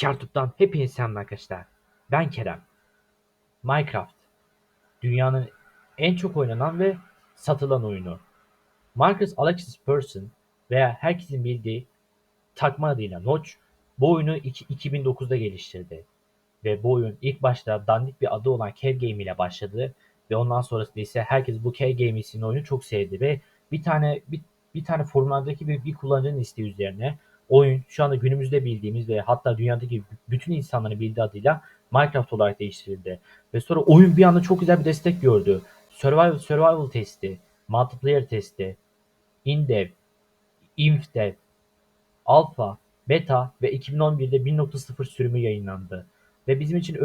Kartup'tan hepinize selam arkadaşlar. Ben Kerem. Minecraft. Dünyanın en çok oynanan ve satılan oyunu. Marcus Alexis Persson veya herkesin bildiği takma adıyla Notch bu oyunu iki- 2009'da geliştirdi. Ve bu oyun ilk başta dandik bir adı olan Cave Game ile başladı. Ve ondan sonrasında ise herkes bu Cave Game isimli oyunu çok sevdi ve bir tane bir, bir tane forumlardaki bir, bir kullanıcının isteği üzerine oyun şu anda günümüzde bildiğimiz ve hatta dünyadaki bütün insanların bildiği adıyla Minecraft olarak değiştirildi. Ve sonra oyun bir anda çok güzel bir destek gördü. Survival Survival testi, multiplayer testi, InDev, InfDev, Alpha, Beta ve 2011'de 1.0 sürümü yayınlandı. Ve bizim için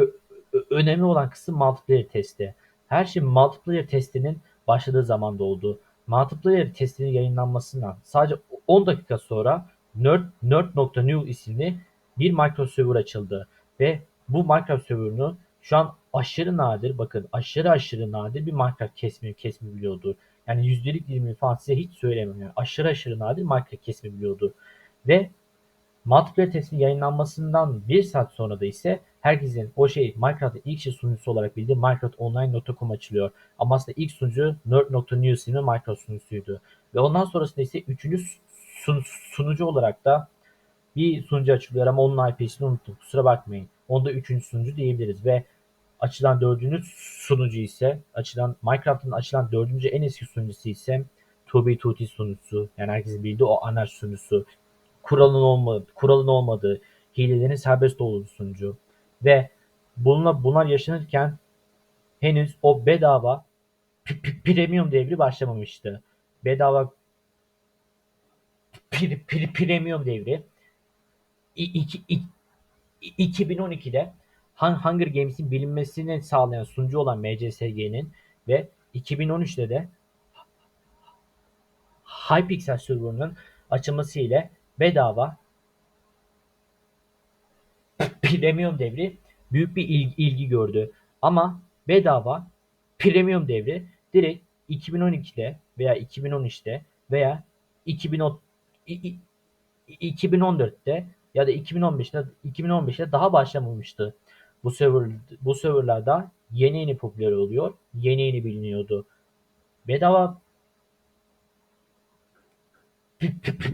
önemli olan kısım multiplayer testi. Her şey multiplayer testinin başladığı zamanda oldu. Multiplayer testinin yayınlanmasından sadece 10 dakika sonra Nerd.new isimli bir Minecraft server açıldı. Ve bu Minecraft serverını şu an aşırı nadir, bakın aşırı aşırı nadir bir Minecraft kesimi kesimi biliyordu. Yani yüzdelik dilimi falan size hiç söylemiyorum. Yani aşırı aşırı nadir Minecraft kesimi biliyordu. Ve multiplayer yayınlanmasından bir saat sonra da ise herkesin o şey Minecraft'ın ilk şey sunucusu olarak bildiği minecraftonline.com açılıyor. Ama aslında ilk sunucu nerd.news isimli Minecraft sunucusuydu. Ve ondan sonrasında ise üçüncü sun- sunucu olarak da bir sunucu açılıyor ama onun IP'sini unuttum. Kusura bakmayın. Onda üçüncü sunucu diyebiliriz ve açılan dördüncü sunucu ise açılan Minecraft'ın açılan dördüncü en eski sunucusu ise Tubi Tuti sunucusu. Yani herkesin bildiği o anarşi sunucusu kuralın olmadığı, kuralın olmadığı, hilelerin serbest olduğu sunucu. Ve bununla bunlar yaşanırken henüz o bedava premium devri başlamamıştı. Bedava pri- pri- premium devri i- iki- i- i- 2012'de Han- Hunger Games'in bilinmesini sağlayan sunucu olan MCSG'nin ve 2013'te de Hypixel serverının açılması ile bedava premium devri büyük bir il- ilgi gördü. Ama bedava premium devri direkt 2012'de veya 2013'te veya 2010 i- i- 2014'te ya da 2015'te 2015'te daha başlamamıştı. Bu server bu serverlarda yeni yeni popüler oluyor. Yeni yeni biliniyordu. Bedava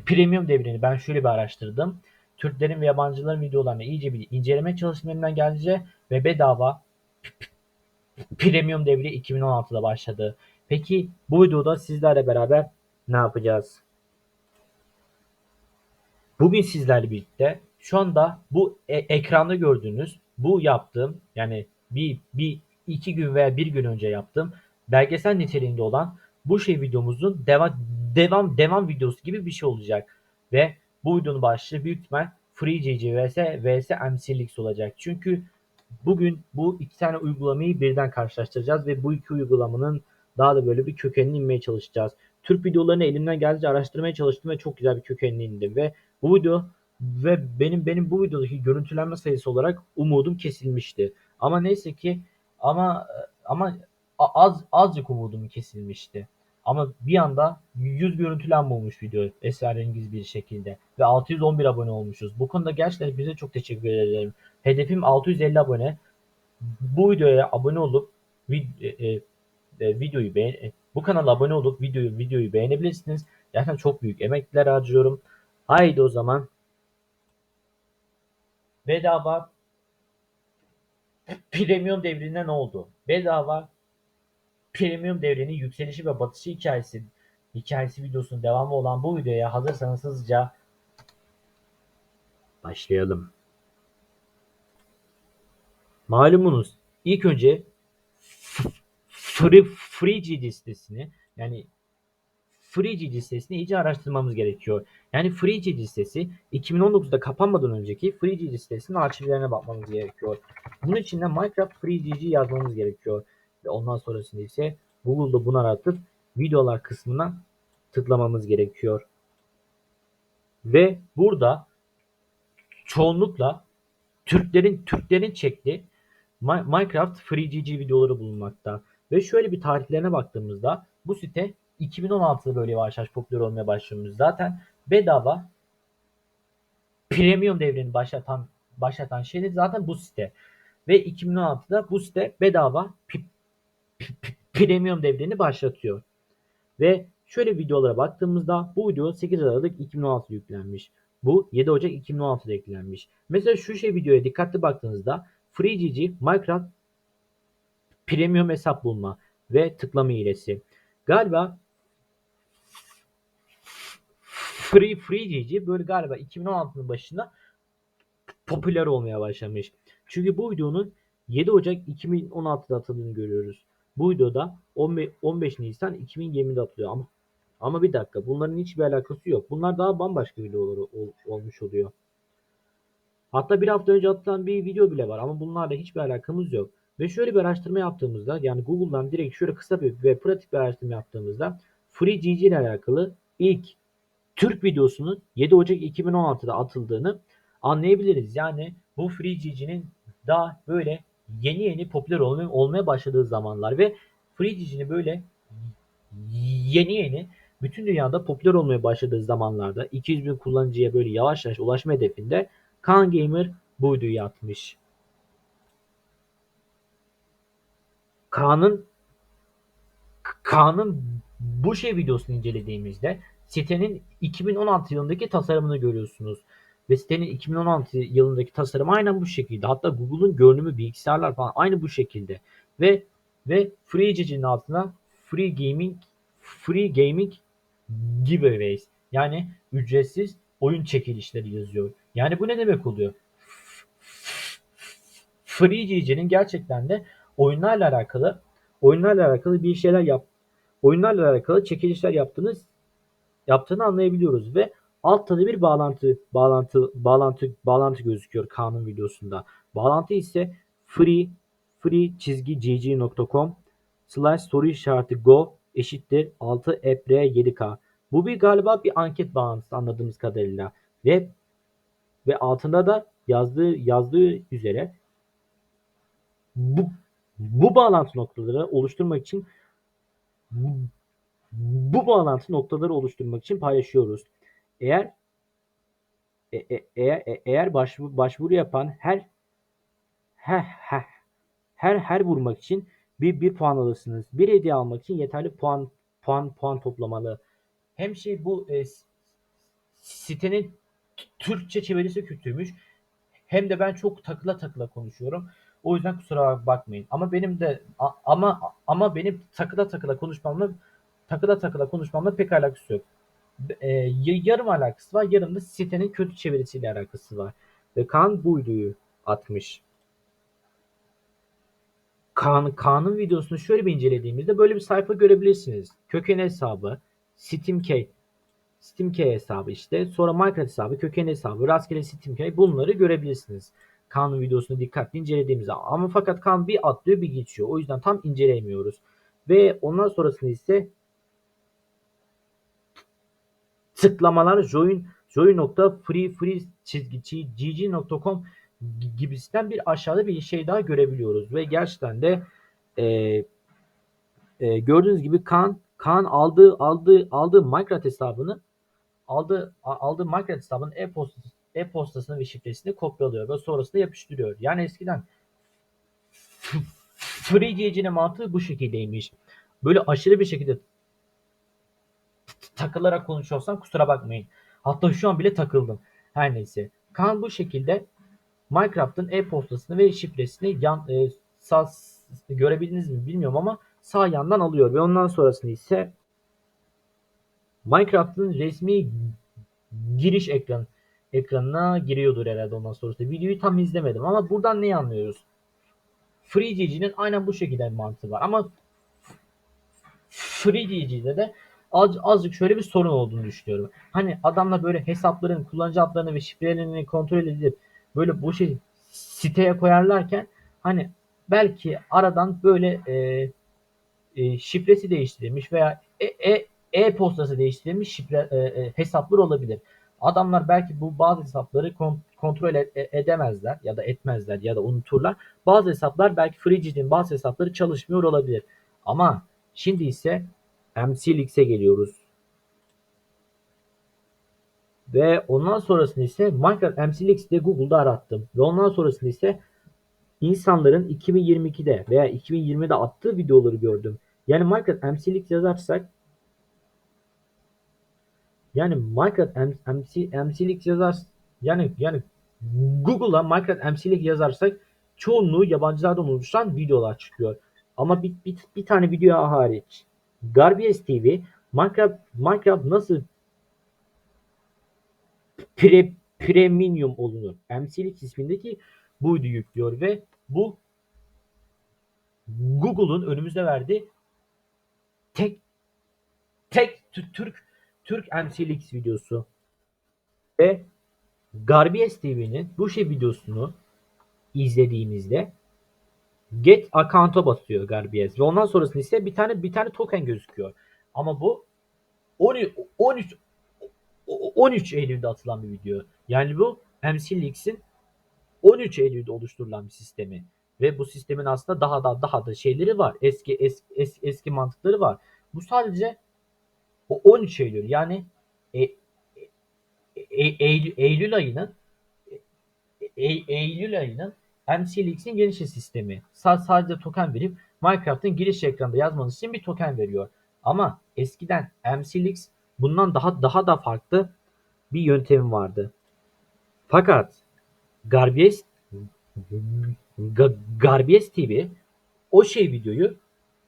premium devrini ben şöyle bir araştırdım. Türklerin ve yabancıların videolarını iyice bir inceleme çalıştım elimden geldiğince ve bedava premium devri 2016'da başladı. Peki bu videoda sizlerle beraber ne yapacağız? Bugün sizlerle birlikte şu anda bu e- ekranda gördüğünüz bu yaptığım yani bir, bir iki gün veya bir gün önce yaptığım belgesel niteliğinde olan bu şey videomuzun devam devam devam videosu gibi bir şey olacak. Ve bu videonun başlığı büyük ihtimal FreeGG vs vs MCLX olacak. Çünkü bugün bu iki tane uygulamayı birden karşılaştıracağız ve bu iki uygulamanın daha da böyle bir kökenine inmeye çalışacağız. Türk videolarını elimden geldiğince araştırmaya çalıştım ve çok güzel bir kökenine indim ve bu video ve benim benim bu videodaki görüntülenme sayısı olarak umudum kesilmişti. Ama neyse ki ama ama az azıcık umudum kesilmişti. Ama bir anda 100 görüntülenme olmuş video esrarengiz bir şekilde ve 611 abone olmuşuz. Bu konuda gerçekten bize çok teşekkür ederim. Hedefim 650 abone. Bu videoya abone olup vid- e, e, e, videoyu beğen e, bu kanala abone olup videoyu videoyu beğenebilirsiniz. Gerçekten çok büyük emekler harcıyorum. Haydi o zaman bedava premium devrine ne oldu? Bedava premium devrinin yükselişi ve batışı hikayesi hikayesi videosunun devamı olan bu videoya hazırsanız hızlıca başlayalım. Malumunuz ilk önce Free, FreeG listesini yani FreeG listesini iyice araştırmamız gerekiyor. Yani FreeG listesi 2019'da kapanmadan önceki FreeG listesinin arşivlerine bakmamız gerekiyor. Bunun için de Minecraft FreeGG yazmamız gerekiyor. Ve ondan sonrasında ise Google'da bunu aratıp videolar kısmına tıklamamız gerekiyor. Ve burada çoğunlukla Türklerin Türklerin çektiği Mi- Minecraft FreeGG videoları bulunmakta. Ve şöyle bir tarihlerine baktığımızda bu site 2016'da böyle yavaş yavaş popüler olmaya başlamış. Zaten bedava premium devrini başlatan başlatan şey de zaten bu site. Ve 2016'da bu site bedava premium devrini başlatıyor. Ve şöyle videolara baktığımızda bu video 8 Aralık 2016'da yüklenmiş. Bu 7 Ocak 2016'da eklenmiş. Mesela şu şey videoya dikkatli baktığınızda FreeGG Minecraft Premium hesap bulma ve tıklama hilesi. Galiba Free FreeGG böyle galiba 2016'nın başında popüler olmaya başlamış. Çünkü bu videonun 7 Ocak 2016'da atıldığını görüyoruz. Bu videoda 15, 15 Nisan 2020'de atılıyor ama ama bir dakika bunların hiçbir alakası yok. Bunlar daha bambaşka videoları ol- olmuş oluyor. Hatta bir hafta önce atılan bir video bile var ama bunlarla hiçbir alakamız yok. Ve şöyle bir araştırma yaptığımızda yani Google'dan direkt şöyle kısa bir ve pratik bir araştırma yaptığımızda FreeGG ile alakalı ilk Türk videosunun 7 Ocak 2016'da atıldığını anlayabiliriz. Yani bu FreeGG'nin daha böyle yeni yeni popüler olmaya, olmaya başladığı zamanlar ve FreeGG'nin böyle yeni yeni bütün dünyada popüler olmaya başladığı zamanlarda 200 bin kullanıcıya böyle yavaş yavaş ulaşma hedefinde Kaan Gamer bu videoyu atmış. Kaan'ın Kaan'ın bu şey videosunu incelediğimizde sitenin 2016 yılındaki tasarımını görüyorsunuz. Ve sitenin 2016 yılındaki tasarımı aynen bu şekilde. Hatta Google'un görünümü, bilgisayarlar falan aynı bu şekilde. Ve ve FreeGG'nin altına Free Gaming Free Gaming Giveaways yani ücretsiz oyun çekilişleri yazıyor. Yani bu ne demek oluyor? FreeGG'nin gerçekten de oyunlarla alakalı oyunlarla alakalı bir şeyler yap oyunlarla alakalı çekilişler yaptığınız yaptığını anlayabiliyoruz ve altta da bir bağlantı bağlantı bağlantı bağlantı gözüküyor kanun videosunda. Bağlantı ise free free çizgi gg.com slash soru işareti go eşittir 6 epr 7k. Bu bir galiba bir anket bağlantısı anladığımız kadarıyla ve ve altında da yazdığı yazdığı üzere bu bu bağlantı noktaları oluşturmak için bu, bağlantı noktaları oluşturmak için paylaşıyoruz. Eğer e, e, e, eğer başvuru, başvuru yapan her her her her her vurmak için bir bir puan alırsınız. Bir hediye almak için yeterli puan puan puan toplamalı. Hem şey bu e, sitenin Türkçe çevirisi kötüymüş. Hem de ben çok takıla takıla konuşuyorum. O yüzden kusura bakmayın. Ama benim de ama ama benim takıla takıla konuşmamla takıla takıla konuşmamla pek alakası yok. E, yarım alakası var. Yarım da sitenin kötü çevirisiyle alakası var. Ve Kaan bu videoyu atmış. Kaan, Kaan'ın videosunu şöyle bir incelediğimizde böyle bir sayfa görebilirsiniz. Köken hesabı, SteamKey, SteamKey hesabı işte. Sonra Minecraft hesabı, köken hesabı, rastgele SteamKey bunları görebilirsiniz. Kaan'ın videosunu dikkatli incelediğimizde. Ama fakat Kaan bir atlıyor bir geçiyor. O yüzden tam inceleyemiyoruz. Ve ondan sonrasında ise tıklamalar join join.free free çizgi gg.com gibisinden bir aşağıda bir şey daha görebiliyoruz ve gerçekten de e, e, gördüğünüz gibi Kaan Kaan aldığı aldığı aldığı Minecraft hesabını aldığı aldığı Minecraft hesabının e-postası e-postasını ve şifresini kopyalıyor ve sonrasında yapıştırıyor. Yani eskiden FreeGG'nin mantığı bu şekildeymiş. Böyle aşırı bir şekilde takılarak konuşuyorsam kusura bakmayın. Hatta şu an bile takıldım. Her neyse. Kaan bu şekilde Minecraft'ın e-postasını ve şifresini yan e, sağ görebildiniz mi bilmiyorum ama sağ yandan alıyor ve ondan sonrasında ise Minecraft'ın resmi giriş ekran ekranına giriyordur herhalde ondan sonrasında. Videoyu tam izlemedim ama buradan neyi anlıyoruz? FreeGG'nin aynen bu şekilde mantığı var ama FreeGG'de de az, azıcık şöyle bir sorun olduğunu düşünüyorum. Hani adamla böyle hesapların, kullanıcı adlarını ve şifrelerini kontrol edip böyle bu şey siteye koyarlarken hani belki aradan böyle e, e, şifresi değiştirilmiş veya e, e, e-postası değiştirilmiş şifre e, e, hesaplar olabilir. Adamlar belki bu bazı hesapları kon- kontrol e- edemezler ya da etmezler ya da unuturlar. Bazı hesaplar belki FreeGG'nin bazı hesapları çalışmıyor olabilir. Ama şimdi ise MCLX'e geliyoruz. Ve ondan sonrasında ise Minecraft MCLX diye Google'da arattım. Ve ondan sonrasında ise insanların 2022'de veya 2020'de attığı videoları gördüm. Yani Minecraft MCLX yazarsak yani Minecraft MC, MCLX yazar yani yani Google'a Minecraft MCLX yazarsak çoğunluğu yabancılardan oluşan videolar çıkıyor. Ama bir, bir, bir tane video hariç. Garbies TV Minecraft Minecraft nasıl pre, premium olunur? MCLX ismindeki bu videoyu yüklüyor ve bu Google'un önümüze verdiği tek tek Türk Türk MCLX videosu. Ve Garbies TV'nin bu şey videosunu izlediğimizde get account'a basıyor Garbies ve ondan sonrasında ise bir tane bir tane token gözüküyor. Ama bu 13 13 13 Eylül'de atılan bir video. Yani bu MCLX'in 13 Eylül'de oluşturulan bir sistemi ve bu sistemin aslında daha da daha da şeyleri var. Eski eski eski, eski mantıkları var. Bu sadece o 13 Eylül yani e, e, Eylül, Eylül ayının e, Eylül ayının MCLX'in geniş sistemi. sadece token verip Minecraft'ın giriş ekranında yazmanız için bir token veriyor. Ama eskiden MCLX bundan daha daha da farklı bir yöntemi vardı. Fakat Garbies Garbies TV o şey videoyu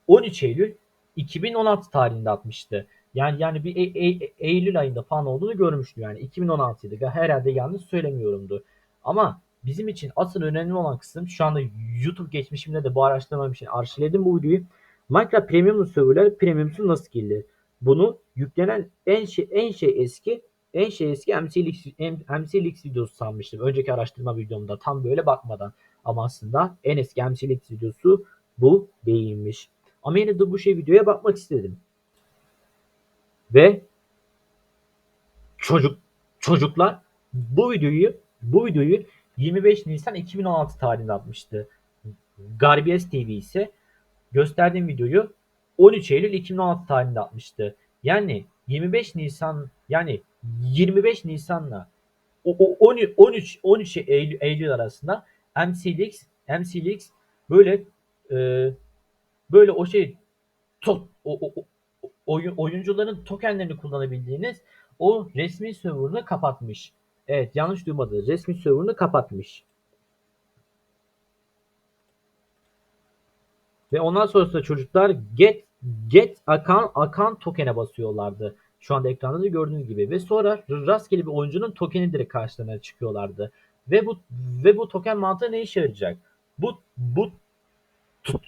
13 Eylül 2016 tarihinde atmıştı. Yani yani bir e- e- Eylül ayında falan olduğunu görmüştüm yani 2016'ydı. Herhalde yanlış söylemiyorumdu. Ama bizim için asıl önemli olan kısım şu anda YouTube geçmişimde de bu araştırmam için arşivledim bu videoyu. Minecraft Premium serverler Premium'su nasıl girilir? Bunu yüklenen en şey en şey eski en şey eski MCLX, MCLX videosu sanmıştım. Önceki araştırma videomda tam böyle bakmadan. Ama aslında en eski MCLX videosu bu değilmiş. Ama yine de bu şey videoya bakmak istedim. Ve çocuk çocuklar bu videoyu bu videoyu 25 Nisan 2016 tarihinde atmıştı. Garbies TV ise gösterdiğim videoyu 13 Eylül 2016 tarihinde atmıştı. Yani 25 Nisan yani 25 Nisan'la o, o 13 13 Eylül, Eylül arasında MCLX MCLX böyle e, böyle o şey to, o, o, oyun, oyuncuların tokenlerini kullanabildiğiniz o resmi serverını kapatmış. Evet yanlış duymadınız. Resmi serverını kapatmış. Ve ondan sonrasında çocuklar get get account, account token'e basıyorlardı. Şu anda ekranda da gördüğünüz gibi ve sonra rastgele bir oyuncunun tokeni direkt karşılarına çıkıyorlardı. Ve bu ve bu token mantığı ne işe yarayacak? Bu bu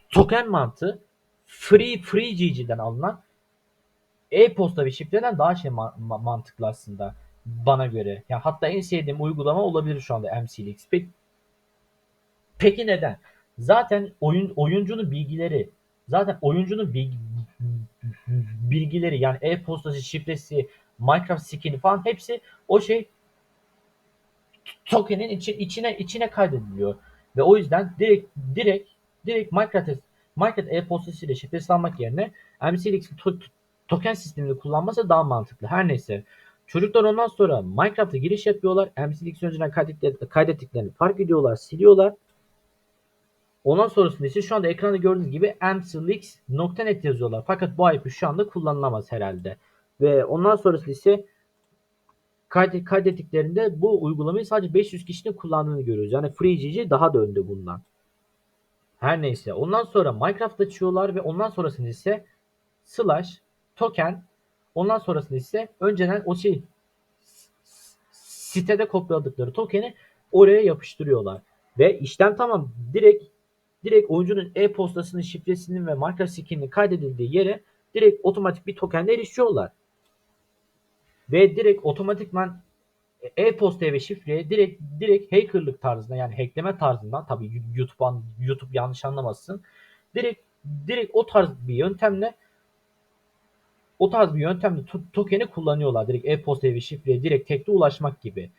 token mantığı free free GG'den alınan e-posta ve şifreden daha şey ma- mantıklı aslında bana göre. Yani hatta en sevdiğim uygulama olabilir şu anda MCLX. Peki, peki neden? Zaten oyun oyuncunun bilgileri zaten oyuncunun bilgi, bilgileri yani e-postası, şifresi, Minecraft skin'i falan hepsi o şey token'in içi, içine içine kaydediliyor. Ve o yüzden direkt direkt direkt Minecraft Minecraft e-postası ile şifresi almak yerine MCLX'in to, token sistemini kullanması daha mantıklı. Her neyse. Çocuklar ondan sonra Minecraft'a giriş yapıyorlar. MCLX önceden kaydettiklerini fark ediyorlar, siliyorlar. Ondan sonrasında ise şu anda ekranda gördüğünüz gibi mclix.net yazıyorlar. Fakat bu IP şu anda kullanılamaz herhalde. Ve ondan sonrasında ise kaydet, kaydettiklerinde bu uygulamayı sadece 500 kişinin kullandığını görüyoruz. Yani FreeGG daha da önde bundan. Her neyse. Ondan sonra Minecraft açıyorlar ve ondan sonrasında ise slash token ondan sonrasında ise önceden o şey sitede kopyaladıkları tokeni oraya yapıştırıyorlar. Ve işlem tamam. Direkt direkt oyuncunun e-postasının şifresinin ve marka skininin kaydedildiği yere direkt otomatik bir tokenle erişiyorlar. Ve direkt otomatikman e-postaya ve şifreye direkt direkt hackerlık tarzında yani hackleme tarzından tabii YouTube YouTube yanlış anlamasın. Direkt direkt o tarz bir yöntemle o tarz bir yöntemle token'i kullanıyorlar. Direkt e-postaya ve şifreye direkt tekte ulaşmak gibi.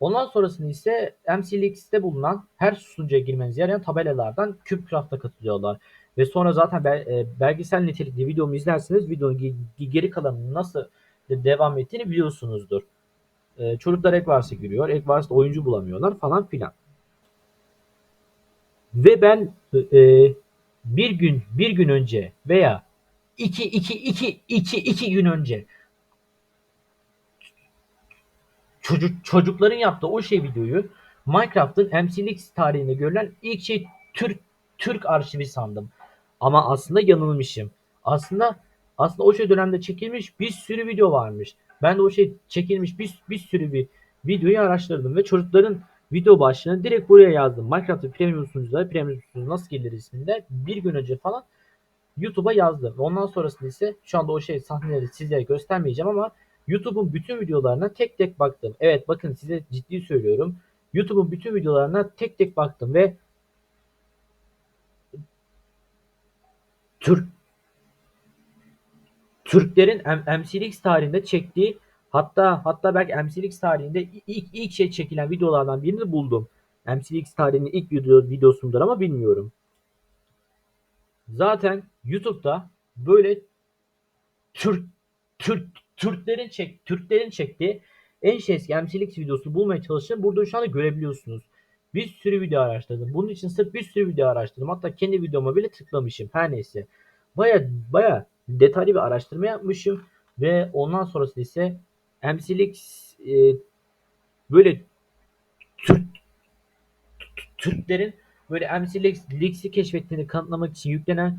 Ondan sonrasında ise MCLX'te bulunan her sunucuya girmenize yarayan tabelalardan CubeCraft'a katılıyorlar. Ve sonra zaten e, belgesel nitelikli videomu izlerseniz videonun geri kalanının nasıl devam ettiğini biliyorsunuzdur. E, çocuklar Ekvars'a giriyor. Ekvars'ta oyuncu bulamıyorlar falan filan. Ve ben e, bir gün bir gün önce veya iki iki iki iki iki gün önce çocuk çocukların yaptığı o şey videoyu Minecraft'ın MCLX tarihinde görülen ilk şey Türk Türk arşivi sandım. Ama aslında yanılmışım. Aslında aslında o şey dönemde çekilmiş bir sürü video varmış. Ben de o şey çekilmiş bir, bir sürü bir videoyu araştırdım ve çocukların video başlığını direkt buraya yazdım. Minecraft'ın premium sunucuları premium sunucu nasıl gelir isminde bir gün önce falan YouTube'a yazdım. Ondan sonrasında ise şu anda o şey sahneleri sizlere göstermeyeceğim ama YouTube'un bütün videolarına tek tek baktım. Evet bakın size ciddi söylüyorum. YouTube'un bütün videolarına tek tek baktım ve Türk Türklerin MCLX tarihinde çektiği hatta hatta belki MCLX tarihinde ilk ilk şey çekilen videolardan birini buldum. MCLX tarihinin ilk video, videosundur ama bilmiyorum. Zaten YouTube'da böyle Türk Türk Türklerin çek Türklerin çektiği en şey MCLX videosu bulmaya çalıştım. Burada şu anda görebiliyorsunuz. Bir sürü video araştırdım. Bunun için sırf bir sürü video araştırdım. Hatta kendi videoma bile tıklamışım. Her neyse. Baya baya detaylı bir araştırma yapmışım. Ve ondan sonrası ise MCLX e, böyle Türk Türklerin böyle MCLX'i keşfettiğini kanıtlamak için yüklenen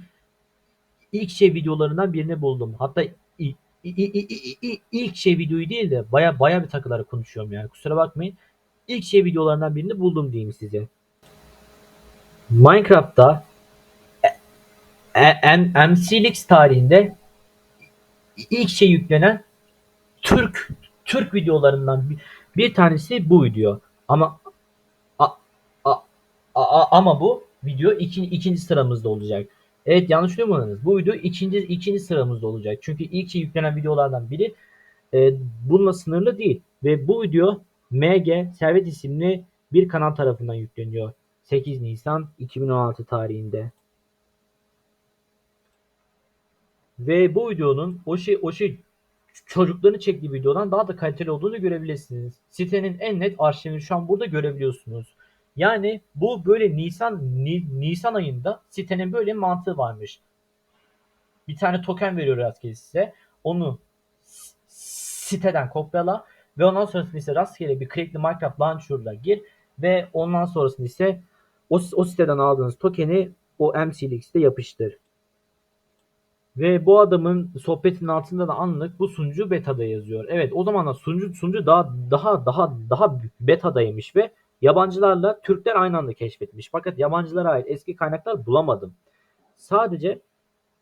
ilk şey videolarından birini buldum. Hatta ilk şey videoyu değil de baya baya bir takıları konuşuyorum yani kusura bakmayın. İlk şey videolarından birini buldum diyeyim size. Minecraft'ta MCLX tarihinde ilk şey yüklenen Türk Türk videolarından bir, bir tanesi bu video. Ama a, ama bu video iki, ikinci sıramızda olacak. Evet yanlış duymadınız. Bu video ikinci ikinci sıramızda olacak. Çünkü ilk yüklenen videolardan biri e, bununla sınırlı değil. Ve bu video MG Servet isimli bir kanal tarafından yükleniyor. 8 Nisan 2016 tarihinde. Ve bu videonun o şey o şey çocukların çektiği videodan daha da kaliteli olduğunu görebilirsiniz. Sitenin en net arşivini şu an burada görebiliyorsunuz. Yani bu böyle Nisan Ni, Nisan ayında sitenin böyle mantığı varmış. Bir tane token veriyor rastgele size. Onu siteden kopyala ve ondan sonrasında ise rastgele bir Crackli Minecraft Launcher'da gir ve ondan sonrasında ise o, o siteden aldığınız tokeni o MCLX'te yapıştır. Ve bu adamın sohbetinin altında da anlık bu sunucu beta'da yazıyor. Evet o zamanlar sunucu sunucu daha daha daha daha beta'daymış ve yabancılarla Türkler aynı anda keşfetmiş. Fakat yabancılara ait eski kaynaklar bulamadım. Sadece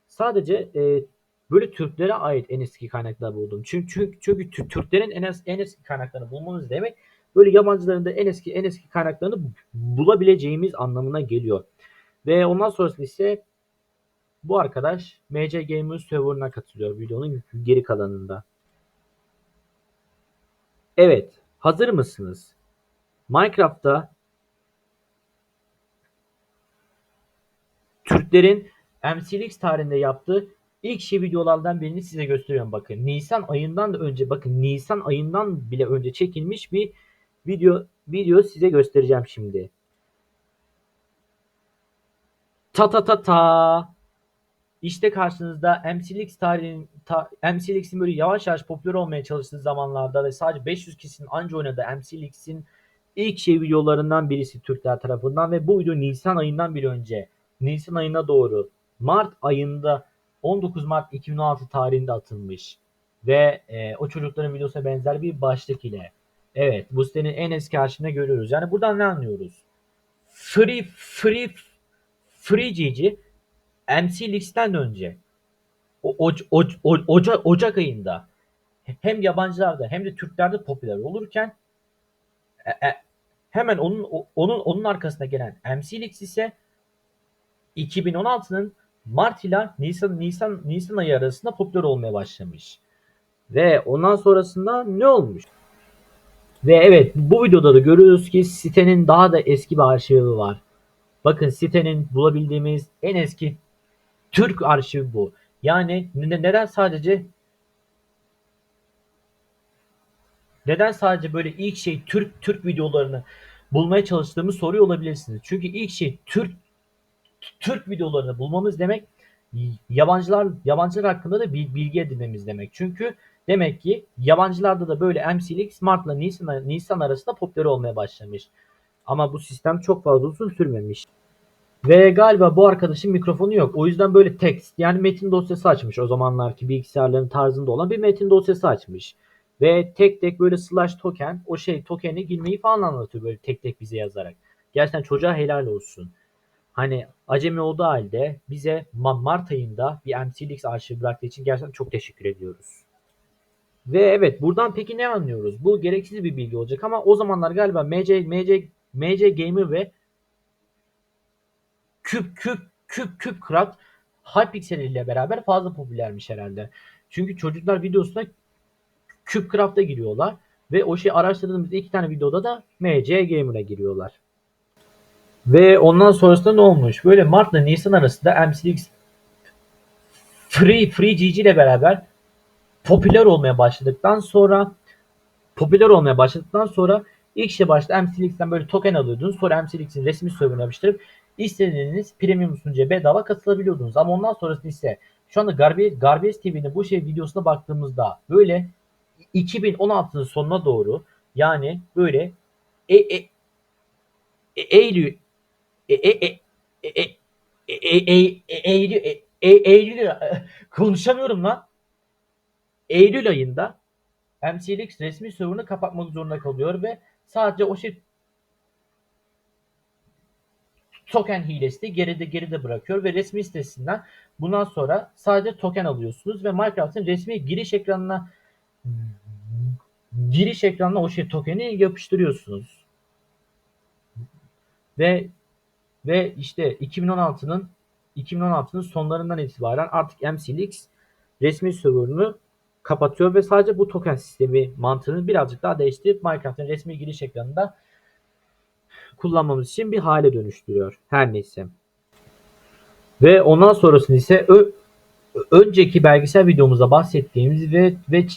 sadece e, böyle Türklere ait en eski kaynaklar buldum. Çünkü çünkü, çünkü Türklerin en, es, en eski kaynaklarını bulmamız demek böyle yabancıların da en eski en eski kaynaklarını bulabileceğimiz anlamına geliyor. Ve ondan sonrasında ise bu arkadaş MC Gamer server'ına katılıyor videonun geri kalanında. Evet, hazır mısınız? Minecraft'ta Türklerin MCLX tarihinde yaptığı ilk şey videolardan birini size gösteriyorum bakın. Nisan ayından da önce bakın Nisan ayından bile önce çekilmiş bir video video size göstereceğim şimdi. Ta ta ta ta. İşte karşınızda MCLX tarihin ta, MCLX'in böyle yavaş yavaş popüler olmaya çalıştığı zamanlarda ve sadece 500 kişinin anca oynadığı MCLX'in ilk şey videolarından birisi Türkler tarafından ve bu video Nisan ayından bir önce Nisan ayına doğru Mart ayında 19 Mart 2016 tarihinde atılmış ve e, o çocukların videosuna benzer bir başlık ile evet bu sitenin en eski arşivinde görüyoruz. Yani buradan ne anlıyoruz? Free Free Free GG MCLX'ten önce o, o, o, o, Ocak, Ocak ayında hem yabancılarda hem de Türklerde popüler olurken e, e, hemen onun onun onun arkasına gelen MCLX ise 2016'nın Mart ile Nisan Nisan Nisan ayı arasında popüler olmaya başlamış. Ve ondan sonrasında ne olmuş? Ve evet bu videoda da görüyoruz ki sitenin daha da eski bir arşivi var. Bakın sitenin bulabildiğimiz en eski Türk arşivi bu. Yani neden sadece neden sadece böyle ilk şey Türk Türk videolarını bulmaya çalıştığımı soruyor olabilirsiniz. Çünkü ilk şey Türk Türk videolarını bulmamız demek yabancılar yabancılar hakkında da bilgi edinmemiz demek. Çünkü demek ki yabancılarda da böyle MC'lik Smart'la Nisan, Nisan arasında popüler olmaya başlamış. Ama bu sistem çok fazla uzun sürmemiş. Ve galiba bu arkadaşın mikrofonu yok. O yüzden böyle text yani metin dosyası açmış. O zamanlarki bilgisayarların tarzında olan bir metin dosyası açmış. Ve tek tek böyle slash token o şey token'e girmeyi falan anlatıyor böyle tek tek bize yazarak. Gerçekten çocuğa helal olsun. Hani acemi olduğu halde bize Mart ayında bir MCLX arşivi bıraktığı için gerçekten çok teşekkür ediyoruz. Ve evet buradan peki ne anlıyoruz? Bu gereksiz bir bilgi olacak ama o zamanlar galiba MC, MC, MC Gamer ve Küp Küp Küp Küp Craft Hypixel ile beraber fazla popülermiş herhalde. Çünkü çocuklar videosuna Küp Craft'a giriyorlar ve o şey araştırdığımız iki tane videoda da MC Gamer'a giriyorlar. Ve ondan sonrasında ne olmuş? Böyle Mart ile Nisan arasında MCX Free Free GG ile beraber popüler olmaya başladıktan sonra popüler olmaya başladıktan sonra ilk şey başta MCLX'ten böyle token alıyordunuz. Sonra MCLX'in resmi serverına yapıştırıp istediğiniz premium sunucuya bedava katılabiliyordunuz. Ama ondan sonrasında ise şu anda Garbage, Garbage TV'nin bu şey videosuna baktığımızda böyle 2016'nın sonuna doğru yani böyle e, e, e, Eylül e, e, e, e, e, e, e, Eylül e, e, Eylül konuşamıyorum lan. Eylül ayında MCLX resmi serverını kapatmak zorunda kalıyor ve sadece o şey token hilesi geride geride bırakıyor ve resmi sitesinden bundan sonra sadece token alıyorsunuz ve Minecraft'ın resmi giriş ekranına giriş ekranına o şey tokeni yapıştırıyorsunuz. Ve ve işte 2016'nın 2016'nın sonlarından itibaren artık MCLX resmi serverını kapatıyor ve sadece bu token sistemi mantığını birazcık daha değiştirip Minecraft'ın resmi giriş ekranında kullanmamız için bir hale dönüştürüyor. Her neyse. Ve ondan sonrasını ise ö- önceki belgesel videomuzda bahsettiğimiz ve ve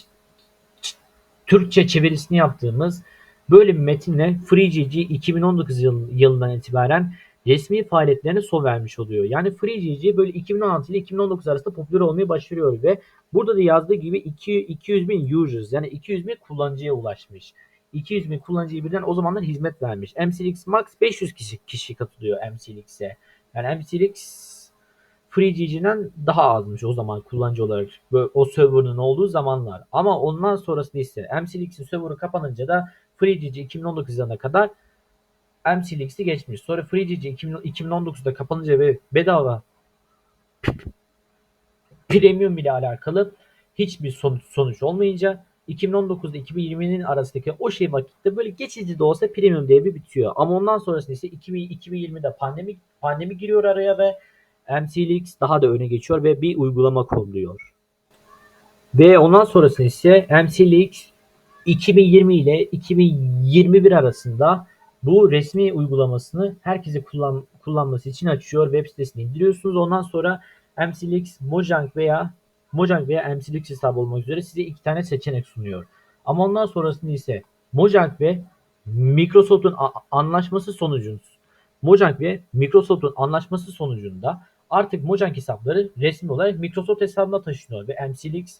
Türkçe çevirisini yaptığımız böyle bir metinle FreeGG 2019 yıl, yılından itibaren resmi faaliyetlerine son vermiş oluyor. Yani FreeGG böyle 2016 ile 2019 arasında popüler olmaya başlıyor ve burada da yazdığı gibi 2, 200 bin users yani 200 bin kullanıcıya ulaşmış. 200 bin kullanıcıya birden o zamanlar hizmet vermiş. MCLX Max 500 kişi, kişi katılıyor MCLX'e. Yani MCLX FreeGG'den daha azmış o zaman kullanıcı olarak böyle o server'ın olduğu zamanlar. Ama ondan sonrasında ise MCLX'in server'ı kapanınca da FreeGG 2019 yılına kadar MCLX'i geçmiş. Sonra FreeGG 2019'da kapanınca ve bedava premium ile alakalı hiçbir sonuç, sonuç olmayınca 2019'da 2020'nin arasındaki o şey vakitte böyle geçici de olsa premium devri bitiyor. Ama ondan sonrasında ise 2020'de pandemi pandemi giriyor araya ve MCLX daha da öne geçiyor ve bir uygulama kodluyor. Ve ondan sonrasında ise MCLX 2020 ile 2021 arasında bu resmi uygulamasını herkese kullan, kullanması için açıyor. Web sitesini indiriyorsunuz. Ondan sonra MCLX, Mojang veya Mojang veya MCLX hesabı olmak üzere size iki tane seçenek sunuyor. Ama ondan sonrasında ise Mojang ve Microsoft'un anlaşması sonucunda Mojang ve Microsoft'un anlaşması sonucunda artık Mojang hesapları resmi olarak Microsoft hesabına taşınıyor ve MCLX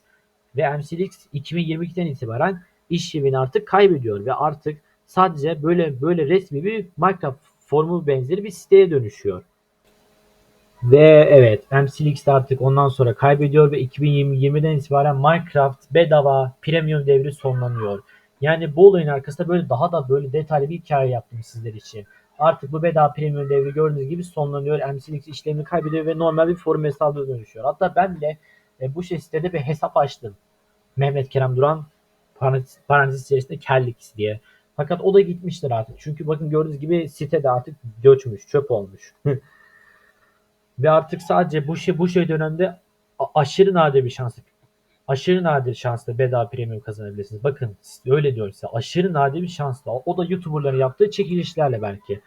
ve MCLX 2022'den itibaren işlevini artık kaybediyor ve artık sadece böyle böyle resmi bir Minecraft formu benzeri bir siteye dönüşüyor. Ve evet MCLX de artık ondan sonra kaybediyor ve 2020'den itibaren Minecraft bedava premium devri sonlanıyor. Yani bu olayın arkasında böyle daha da böyle detaylı bir hikaye yaptım sizler için. Artık bu bedava premium devri gördüğünüz gibi sonlanıyor. MCLX işlemini kaybediyor ve normal bir forum hesabına dönüşüyor. Hatta ben bile e, bu şey sitede bir hesap açtım. Mehmet Kerem Duran parantez, içerisinde Kellix diye. Fakat o da gitmiştir artık. Çünkü bakın gördüğünüz gibi sitede artık göçmüş, çöp olmuş. Ve artık sadece bu şey bu şey dönemde aşırı nadir bir şans aşırı nadir şansla bedava premium kazanabilirsiniz. Bakın öyle diyorum size. Aşırı nadir bir şansla. O da YouTuber'ların yaptığı çekilişlerle belki.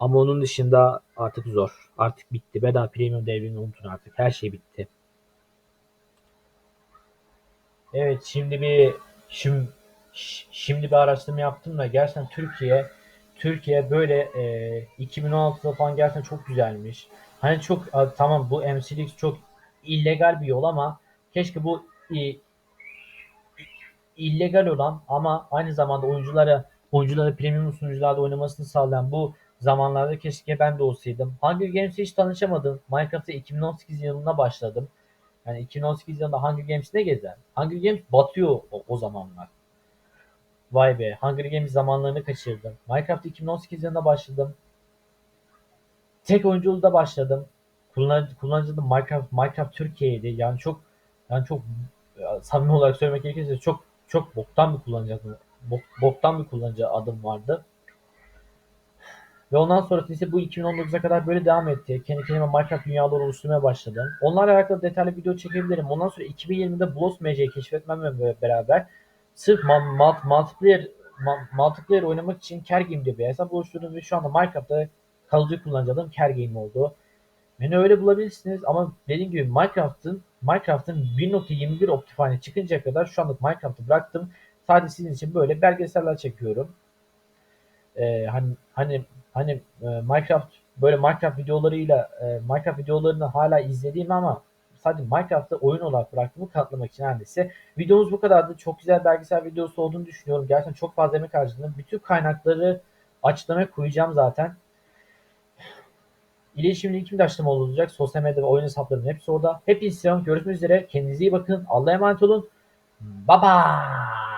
Ama onun dışında artık zor. Artık bitti. Bedava premium devrini unutun artık. Her şey bitti. Evet şimdi bir şimdi Şimdi bir araştırma yaptım da gerçekten Türkiye Türkiye böyle e, 2016'da falan gerçekten çok güzelmiş. Hani çok tamam bu MCLX çok illegal bir yol ama keşke bu i- illegal olan ama aynı zamanda oyunculara oyunculara premium sunucularda oynamasını sağlayan bu zamanlarda keşke ben de olsaydım. Hunger Games'e hiç tanışamadım. Minecraft'a 2018 yılında başladım. Yani 2018 yılında Hunger Games ne gezer? Hunger Games batıyor o, o zamanlar. Vay be, Hunger Games zamanlarını kaçırdım. Minecraft 2018 yılında başladım. Tek oyunculuğda başladım. Kullanıcı, kullanıcı Minecraft, Minecraft Türkiye'ydi. Yani çok yani çok e, samimi olarak söylemek gerekirse çok çok boktan bir kullanıcı bok, boktan bir kullanıcı adım vardı. Ve ondan sonra ise bu 2019'a kadar böyle devam etti. Kendi kendime Minecraft dünyaları oluşturmaya başladım. Onlarla alakalı detaylı video çekebilirim. Ondan sonra 2020'de Bloss MC'yi keşfetmemle beraber sırf multiplayer multiplayer oynamak için Kergame diye bir hesap oluşturdum ve şu anda Minecraft'ta kalıcı kullanıcı adım Kergame oldu. Beni öyle bulabilirsiniz ama dediğim gibi Minecraft'ın Minecraft'ın 1.21 Optifine'e çıkıncaya kadar şu anlık Minecraft'ı bıraktım. Sadece sizin için böyle belgeseller çekiyorum. Ee, hani hani hani e, Minecraft böyle Minecraft videolarıyla e, Minecraft videolarını hala izlediğim ama sadece Minecraft'ta oyun olarak bıraktığımı kanıtlamak için neredeyse. Videomuz bu kadardı. Çok güzel belgesel videosu olduğunu düşünüyorum. Gerçekten çok fazla emek harcadım. Bütün kaynakları açıklamaya koyacağım zaten. İletişim linkim de açtım olacak. Sosyal medya ve oyun hesaplarım hepsi orada. Hepinize selam. Görüşmek üzere. Kendinize iyi bakın. Allah'a emanet olun. Bye bye.